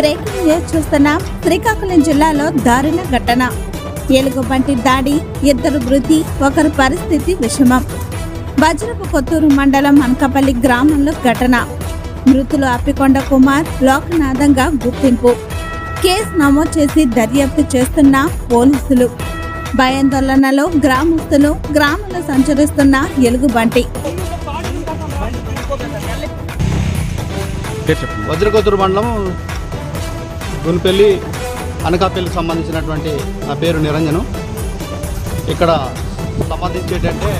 Breaking news చూస్తున్నాం శ్రీకాకుళం జిల్లాలో దారుణ ఘటన. ఎలుగుబంటి దాడి ఇద్దరు మృతి ఒకరి పరిస్థితి విషమం. వజ్రపు కొత్తూరు మండలం అనకాపల్లి గ్రామంలో ఘటన. మృతులు అప్పికొండ కుమార్ లోకనాథంగా గుర్తింపు. కేసు నమోదు చేసి దర్యాప్తు చేస్తున్న పోలీసులు. భయాందోళనలో గ్రామస్తులు గ్రామంలో సంచరిస్తున్న ఎలుగుబంటి వజ్రకొత్తూరు మండలం గునిపల్లి అనకాపల్లికి సంబంధించినటువంటి నా పేరు నిరంజను. ఇక్కడ సంబంధించేటంటే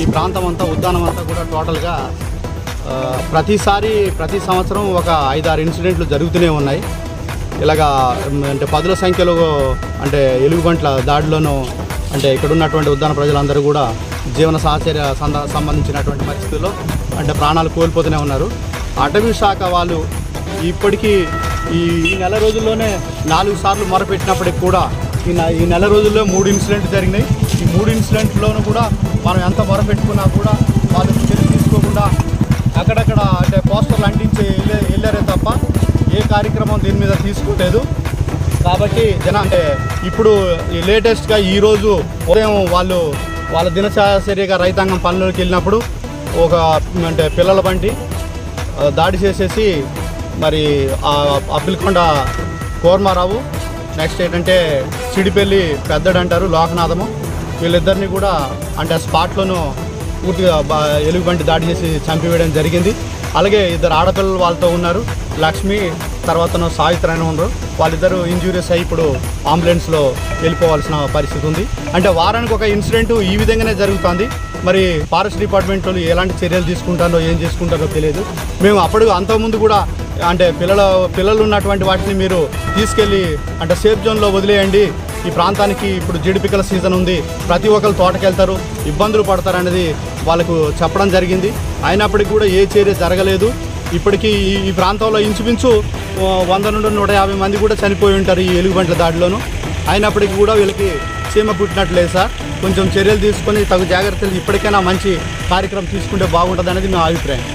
ఈ ప్రాంతం అంతా ఉద్యానం అంతా కూడా టోటల్గా ప్రతిసారి ప్రతి సంవత్సరం ఒక ఐదారు ఇన్సిడెంట్లు జరుగుతూనే ఉన్నాయి. ఇలాగా అంటే పదుల సంఖ్యలో అంటే ఎలుగుబంట్ల దాడిలోనూ అంటే ఇక్కడ ఉన్నటువంటి ఉద్యాన ప్రజలందరూ కూడా జీవన సాహచర్య సంబంధించినటువంటి పరిస్థితుల్లో అంటే ప్రాణాలు కోల్పోతూనే ఉన్నారు. అటవీ శాఖ వాళ్ళు ఇప్పటికీ ఈ ఈ నెల రోజుల్లోనే నాలుగు సార్లు మొరపెట్టినప్పటికి కూడా ఈ ఈ నెల రోజుల్లో మూడు ఇన్సిడెంట్ జరిగినాయి. ఈ మూడు ఇన్సిడెంట్లోనూ కూడా మనం ఎంత మొరపెట్టుకున్నా కూడా వాళ్ళు చర్య తీసుకోకుండా అక్కడక్కడ అంటే పోస్టర్లు అంటించి వెళ్ళే- వెళ్ళారే తప్ప ఏ కార్యక్రమం దీని మీద తీసుకోలేదు కాబట్టి జన అంటే ఇప్పుడు ఈ లేటెస్ట్గా ఈరోజు ఉదయం వాళ్ళు వాళ్ళ దినచర్యగా రైతాంగం పనులకు వెళ్ళినప్పుడు ఒక అంటే పిల్లల బండి దాడి చేసేసి మరి అబ్బిల్కొండ కోర్మారావు. నెక్స్ట్ ఏంటంటే సిడిపల్లి పెద్దడు అంటారు లోకనాథము. వీళ్ళిద్దరిని కూడా అంటే స్పాట్లోనూ పూర్తిగా బా- ఎలుగుబంటి దాడి చేసి చంపివేయడం జరిగింది. అలాగే ఇద్దరు ఆడపిల్లలు వాళ్ళతో ఉన్నారు లక్ష్మి తర్వాత సావిత్రి అని ఉన్నారు. వాళ్ళిద్దరూ ఇంజూరియస్ అయ్యి ఇప్పుడు అంబులెన్స్లో వెళ్ళిపోవాల్సిన పరిస్థితి ఉంది. అంటే వారానికి ఒక ఇన్సిడెంట్ ఈ విధంగానే జరుగుతుంది. మరి ఫారెస్ట్ డిపార్ట్మెంట్ వాళ్ళు ఎలాంటి చర్యలు తీసుకుంటారో ఏం చేసుకుంటారో తెలియదు. మేము అప్పుడు అంతకుముందు కూడా అంటే పిల్లల పిల్లలు ఉన్నటువంటి వాటిని మీరు తీసుకెళ్ళి అంటే సేఫ్ జోన్లో వదిలేయండి. ఈ ప్రాంతానికి ఇప్పుడు జీడిపికల సీజన్ ఉంది. ప్రతి ఒక్కరు తోటకెళ్తారు ఇబ్బందులు పడతారు అనేది వాళ్ళకు చెప్పడం జరిగింది. అయినప్పటికీ కూడా ఏ చర్య జరగలేదు. ఇప్పటికీ ఈ- ఈ ప్రాంతంలో ఇంచుమించు వంద నుండి నూట యాభై మంది కూడా చనిపోయి ఉంటారు ఈ ఎలుగుబంట్ల దాడిలోనూ. అయినప్పటికీ కూడా వీళ్ళకి సీమ పుట్టినట్లేదు సార్. కొంచెం చర్యలు తీసుకొని తగు జాగ్రత్తలు ఇప్పటికైనా మంచి కార్యక్రమం తీసుకుంటే బాగుంటుంది అనేది మా అభిప్రాయం.